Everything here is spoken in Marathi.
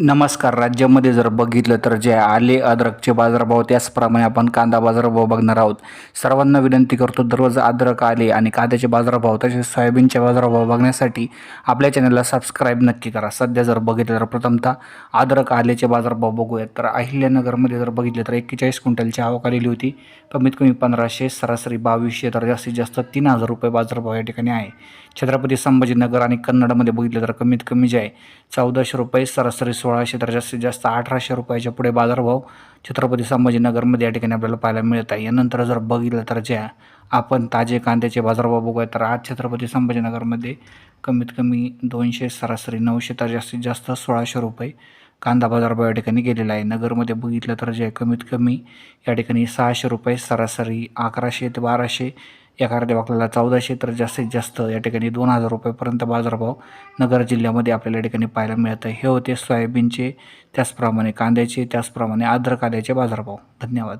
नमस्कार राज्यामध्ये जर बघितलं तर जे आले अद्रकचे बाजारभाव त्याचप्रमाणे आपण कांदा बाजारभाव बघणार आहोत. सर्वांना विनंती करतो दररोज अद्रक आले आणि कांद्याचे बाजारभाव तसेच सोयाबीनचे बाजारभाव बघण्यासाठी आपल्या चॅनलला सबस्क्राईब नक्की करा. सध्या जर बघितलं तर प्रथमतः अद्रक आलेचे बाजारभाव बघूयात. तर अहिल्यानगरमध्ये जर बघितलं तर एक्केचाळीस क्विंटलची आवक आलेली होती. कमीत कमी पंधराशे सरासरी बावीसशे तर जास्तीत जास्त तीन हजार रुपये बाजारभाव या ठिकाणी आहे. छत्रपती संभाजीनगर आणि कन्नडमध्ये बघितलं तर कमीत कमी जे आहे चौदाशे रुपये सरासरी सोळाशे तर जास्तीत जास्त अठराशे रुपयाच्या पुढे बाजारभाव छत्रपती संभाजीनगरमध्ये या ठिकाणी आपल्याला पाहायला मिळत आहे. यानंतर जर बघितलं तर ज्या आपण ताजे कांद्याचे बाजारभाव बघूया तर आज छत्रपती संभाजीनगरमध्ये कमीत कमी दोनशे सरासरी नऊशे तर जास्तीत जास्त सोळाशे रुपये कांदा बाजारभाव या ठिकाणी गेलेला आहे. नगरमध्ये बघितलं तर जे आहे कमीत कमी या ठिकाणी सहाशे रुपये सरासरी अकराशे ते बाराशे एका अर्ध्या आपल्याला चौदाशे तर जास्तीत जास्त या ठिकाणी दोन हजार रुपयेपर्यंत बाजारभाव नगर जिल्ह्यामध्ये आपल्याला या ठिकाणी पाहायला मिळत आहे हे होते सोयाबीनचे त्याचप्रमाणे कांद्याचे त्याचप्रमाणे आद्र कांद्याचे बाजारभाव. धन्यवाद.